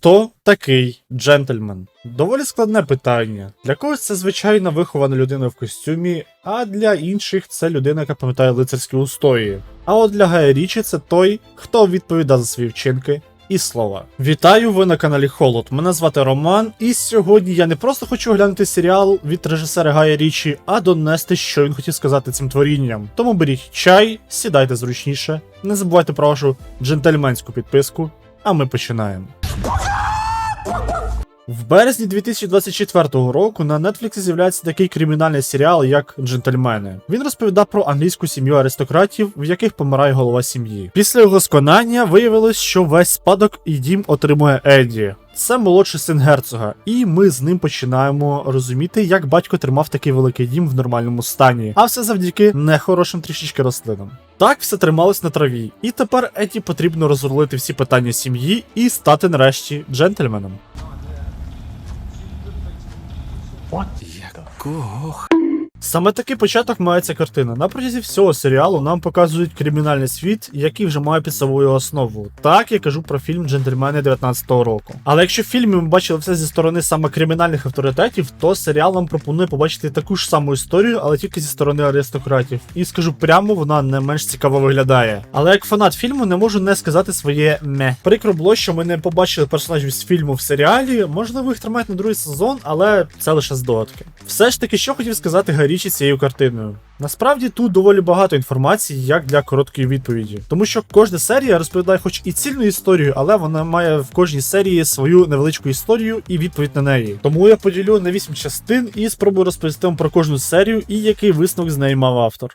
Хто такий джентльмен? Доволі складне питання. Для когось це звичайна вихована людина в костюмі, а для інших це людина, яка пам'ятає лицарські устої. А от для Гая Річі це той, хто відповідає за свої вчинки. І слова. Вітаю, ви на каналі Холод. Мене звати Роман, і сьогодні я не просто хочу глянути серіал від режисера Гая Річі, а донести, що він хотів сказати цим творінням. Тому беріть чай, сідайте зручніше, не забувайте про вашу джентльменську підписку, а ми починаємо. В березні 2024 року на Netflix з'являється такий кримінальний серіал, як Джентльмени. Він розповідав про англійську сім'ю аристократів, в яких помирає голова сім'ї. Після його сконання виявилось, що весь спадок і дім отримує Едді. Це молодший син герцога, і ми з ним починаємо розуміти, як батько тримав такий великий дім в нормальному стані, а все завдяки нехорошим трішечки рослинам. Так все трималось на траві, і тепер Еті потрібно розрулити всі питання сім'ї і стати нарешті джентльменом. Кого х... Саме такий початок має ця картина. На протязі всього серіалу нам показують кримінальний світ, який вже має під собою основу. Так я кажу про фільм Джентльмени 19-го року. Але якщо в фільмі ми бачили все зі сторони саме кримінальних авторитетів, то серіал нам пропонує побачити таку ж саму історію, але тільки зі сторони аристократів. І скажу прямо, вона не менш цікаво виглядає. Але як фанат фільму не можу не сказати своє ме. Прикро було, що ми не побачили персонажів з фільму в серіалі. Можливо, їх тримають на другий сезон, але це лише здогадки. Все ж таки, що хотів сказати Гарічі цією картиною. Насправді тут доволі багато інформації, як для короткої відповіді, тому що кожна серія розповідає хоч і цільну історію, але вона має в кожній серії свою невеличку історію і відповідь на неї. Тому я поділю на 8 частин і спробую розповісти вам про кожну серію і який висновок з неї мав автор.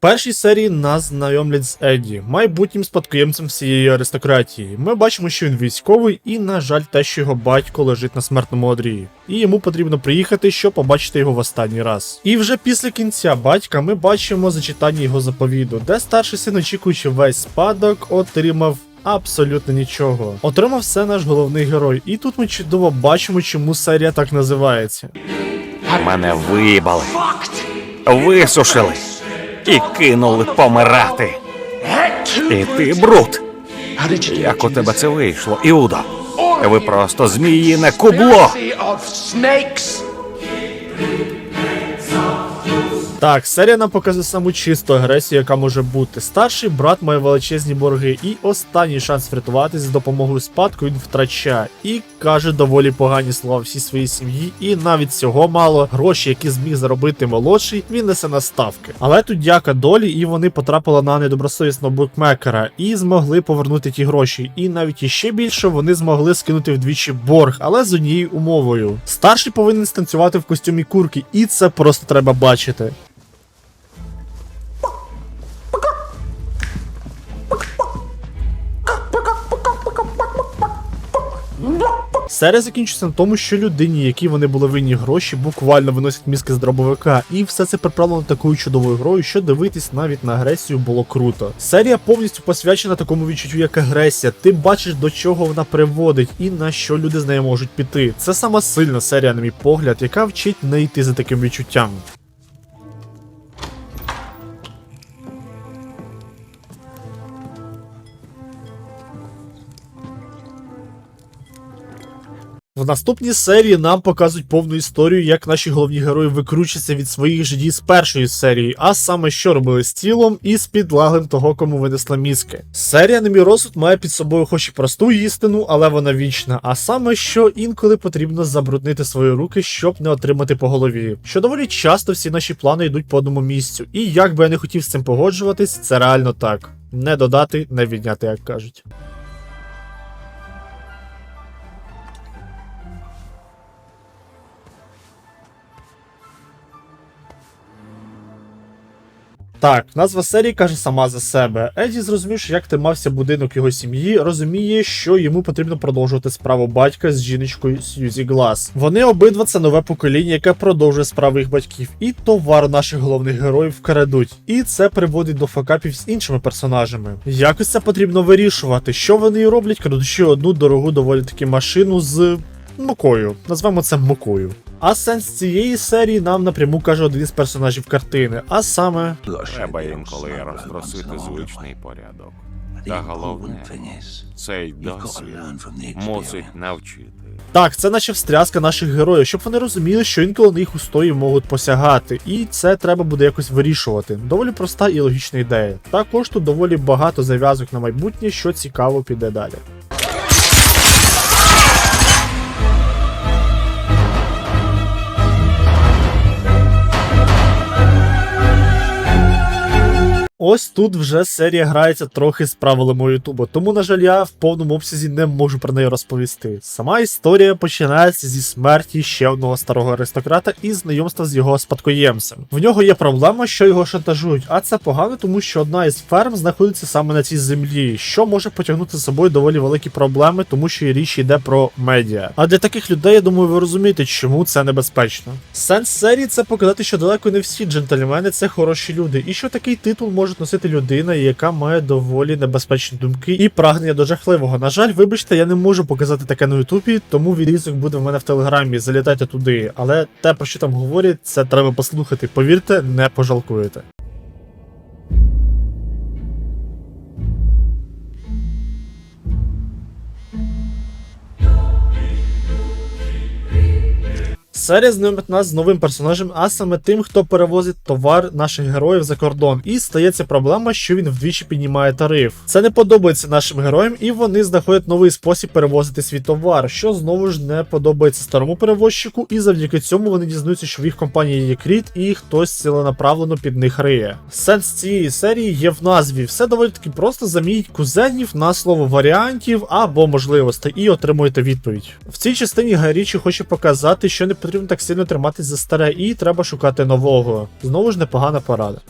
Першій серії нас знайомлять з Едді, майбутнім спадкоємцем всієї аристократії. Ми бачимо, що він військовий, і, на жаль, те, що його батько лежить на смертному одрі. І йому потрібно приїхати, щоб побачити його в останній раз. І вже після кінця батька ми бачимо зачитання його заповіду, де старший син, очікуючи весь спадок, отримав. Абсолютно нічого. Отримав все наш головний герой, і тут ми чудово бачимо, чому серія так називається. Мене виїбали, висушили і кинули помирати. І ти брут. Як у тебе це вийшло, Іудо? Ви просто зміїне кубло. Так, серія нам показує саму чисту агресію, яка може бути. Старший брат має величезні борги, і останній шанс врятуватись з допомогою спадку він втрачає. І каже доволі погані слова всій своїй сім'ї, і навіть цього мало. Гроші, які зміг заробити молодший, він несе на ставки. Але тут дяка долі, і вони потрапили на недобросовісного букмекера і змогли повернути ті гроші. І навіть іще більше вони змогли скинути вдвічі борг, але з однією умовою. Старший повинен станцювати в костюмі курки, і це просто треба бачити. Серія закінчується на тому, що людині, якій вони були винні гроші, буквально виносять мізки з дробовика, і все це приправлено такою чудовою грою, що дивитись навіть на агресію було круто. Серія повністю посвячена такому відчуттю, як агресія. Ти бачиш, до чого вона приводить і на що люди з нею можуть піти. Це сама сильна серія, на мій погляд, яка вчить не йти за таким відчуттям. В наступній серії нам показують повну історію, як наші головні герої викручуються від своїх же дій з першої серії, а саме що робили з тілом і з підлаглим того, кому винесла мізки. Серія на мій розсуд має під собою хоч і просту істину, але вона вічна. А саме що інколи потрібно забруднити свої руки, щоб не отримати по голові. Що доволі часто всі наші плани йдуть по одному місцю. І як би я не хотів з цим погоджуватись, це реально так. Не додати, не відняти, як кажуть. Так, назва серії каже сама за себе. Еді зрозумівши, як тримався будинок його сім'ї, розуміє, що йому потрібно продовжувати справу батька з жіночкою Сьюзі Глас. Вони обидва це нове покоління, яке продовжує справи їх батьків, і товар наших головних героїв вкрадуть. І це приводить до факапів з іншими персонажами. Якось це потрібно вирішувати, що вони роблять, крадучи одну дорогу доволі таки машину з мукою. Назвемо це мукою. А сенс цієї серії нам напряму каже один із персонажів картини, а саме Треба інколи розтросити звичний порядок. Та головне, цей досвід мусить навчити. Так, це наче встряска наших героїв, щоб вони розуміли, що інколи на їх устої можуть посягати, і це треба буде якось вирішувати. Доволі проста і логічна ідея. Також тут доволі багато зав'язок на майбутнє, що цікаво піде далі. Ось тут вже серія грається трохи з правилами Ютубу, тому, на жаль, я в повному обсязі не можу про неї розповісти. Сама історія починається зі смерті ще одного старого аристократа і знайомства з його спадкоємцем. В нього є проблема, що його шантажують, а це погано, тому що одна із ферм знаходиться саме на цій землі, що може потягнути за собою доволі великі проблеми, тому що і річ йде про медіа. А для таких людей, я думаю, ви розумієте, чому це небезпечно. Сенс серії це показати, що далеко не всі джентльмени це хороші люди, і що такий титул може носити людина, яка має доволі небезпечні думки і прагнення до жахливого. На жаль, вибачте, я не можу показати таке на Ютубі, тому відрізок буде в мене в телеграмі. Залітайте туди. Але те, про що там говорять, це треба послухати. Повірте, не пожалкуєте. Серія знайомить нас з новим персонажем, а саме тим, хто перевозить товар наших героїв за кордон. І стається проблема, що він вдвічі піднімає тариф. Це не подобається нашим героям, і вони знаходять новий спосіб перевозити свій товар, що знову ж не подобається старому перевозчику, і завдяки цьому вони дізнаються, що в їх компанії є кріт, і хтось ціленаправлено під них риє. Сенс цієї серії є в назві. Все доволі таки просто замініть кузенів на слово варіантів або можливостей, і отримуєте відповідь. В цій частині Гайрічі хоче показати, що не потрібно так сильно триматись за старе, і треба шукати нового. Знову ж непогана порада.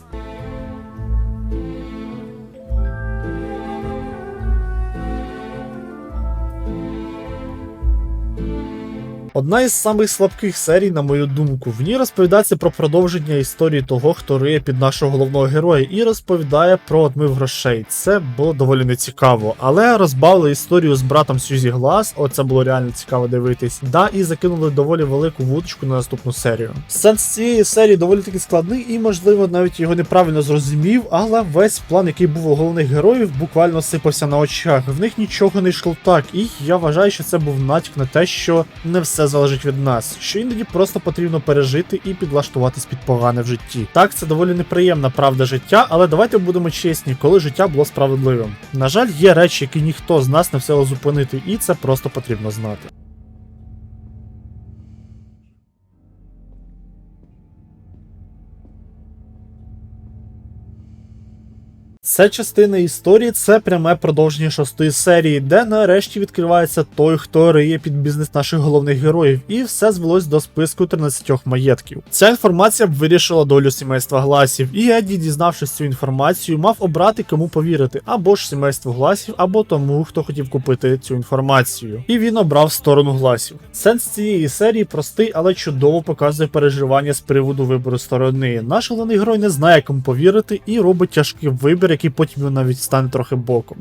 Одна із самих слабких серій, на мою думку. В ній розповідається про продовження історії того, хто риє під нашого головного героя, і розповідає про отмив грошей. Це було доволі нецікаво, але розбавили історію з братом Сюзі Глас. Оце було реально цікаво дивитись. Да, і закинули доволі велику вудочку на наступну серію. Сенс цієї серії доволі таки складний, і можливо навіть його неправильно зрозумів, але весь план, який був у головних героїв, буквально сипався на очах. В них нічого не йшло так, і я вважаю, що це був натяк на те, що не все залежить від нас, що іноді просто потрібно пережити і підлаштуватись під погане в житті. Так, це доволі неприємна правда життя, але давайте будемо чесні, коли життя було справедливим. На жаль, є речі, які ніхто з нас не все зупинити, і це просто потрібно знати. Це частина історії, це пряме продовження шостої серії, де нарешті відкривається той, хто риє під бізнес наших головних героїв, і все звелось до списку 13 маєтків. Ця інформація б вирішила долю сімейства гласів, і Едді, дізнавшись цю інформацію, мав обрати кому повірити, або ж сімейству гласів, або тому, хто хотів купити цю інформацію. І він обрав сторону гласів. Сенс цієї серії простий, але чудово показує переживання з приводу вибору сторони. Наш головний герой не знає, кому повірити, і робить тяжкий вибір, який потім його навіть стане трохи боком.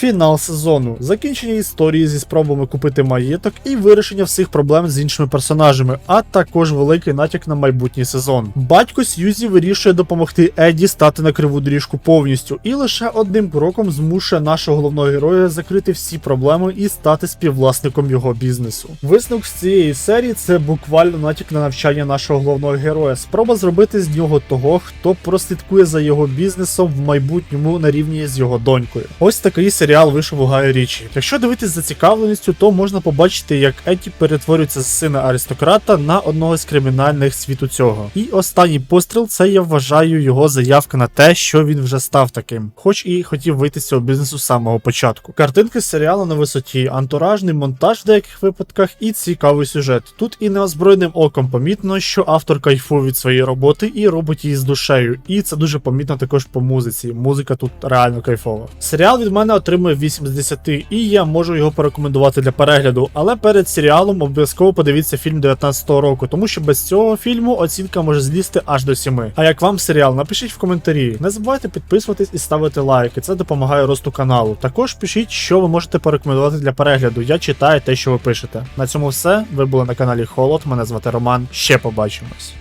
Фінал сезону, закінчення історії зі спробами купити маєток і вирішення всіх проблем з іншими персонажами, а також великий натяк на майбутній сезон. Батько Сьюзі вирішує допомогти Едді стати на криву доріжку повністю, і лише одним кроком змушує нашого головного героя закрити всі проблеми і стати співвласником його бізнесу. Висновок з цієї серії це буквально натяк на навчання нашого головного героя. Спроба зробити з нього того, хто прослідкує за його бізнесом в майбутньому на рівні з його донькою. Ось такий серіал вийшов у Гая Річі. Якщо дивитись зацікавленістю, то можна побачити, як Етті перетворюється з сина аристократа на одного з кримінальних світу цього. І останній постріл це я вважаю його заявка на те, що він вже став таким, хоч і хотів вийти з цього бізнесу з самого початку. Картинки з серіалу на висоті, антуражний монтаж в деяких випадках і цікавий сюжет. Тут і неозброєним оком помітно, що автор кайфує від своєї роботи і робить її з душею. І це дуже помітно також по музиці. Музика тут реально кайфова. Серіал від мене отримав отримує 8 з 10, і я можу його порекомендувати для перегляду. Але перед серіалом обов'язково подивіться фільм 19-го року, тому що без цього фільму оцінка може злізти аж до 7. А як вам серіал? Напишіть в коментарі. Не забувайте підписуватись і ставити лайки. Це допомагає росту каналу. Також пишіть, що ви можете порекомендувати для перегляду. Я читаю те, що ви пишете. На цьому все. Ви були на каналі Холод. Мене звати Роман. Ще побачимось.